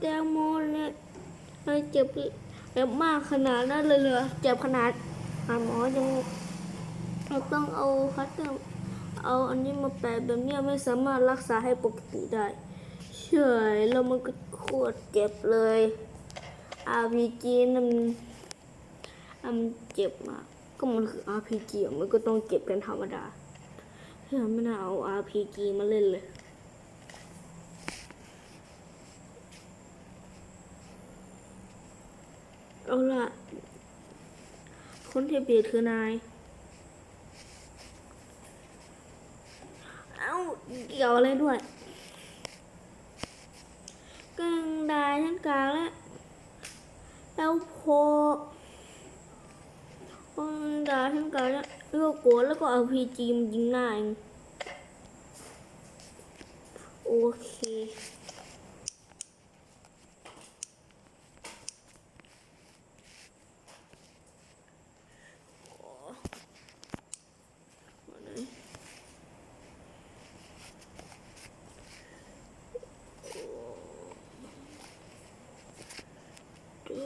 แตงโมเนี่ยเจ็บเจ็บมากขนาดนั้นเลยเหรอเจ็บขนาดหมอยังเราต้องเอาคัตเตอร์เอาอันนี้มาแปะแบบเนี้ยไม่สามารถรักษาให้ปกติได้เฉยแล้วมันก็โคตรเจ็บเลย RPG นั่นมันมันเจ็บมากก็มันคือ RPG มันก็ต้องเจ็บเป็นธรรมดาเฮ้ยไม่น่าเอา RPG มาเล่นเลย เอาล่ะ คนที่เบียดคือนาย เอ้าเกี่ยวอะไรด้วยกลางดายทั้งกลางแล้วแล้วพอพกลางดายทั้งกลางแล้วแล้วก็โกรธแล้วก็เอาพีจีมยิงหน้าเองโอเค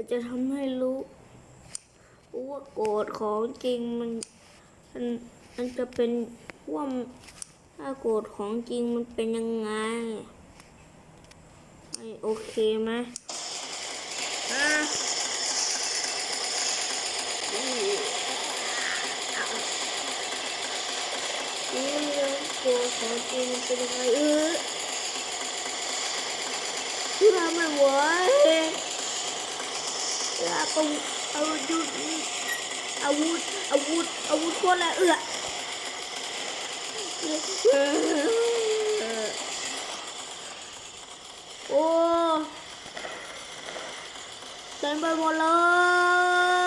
ก จะทำให้รู้ว่าโกรธของจริงมันมันมันจะเป็นว่าถ้าโกรธของจริงมันเป็นยังไงไอโอเคไหมอะอืมอะนี่เรื่องโกรธของจริงเป็นยังไงเออที่ทำไม่ไหว อาวก็อาวุธอาวุธอาวุธอาวุธโคตรแรงเอือโอ้เต็มไปหมดเลย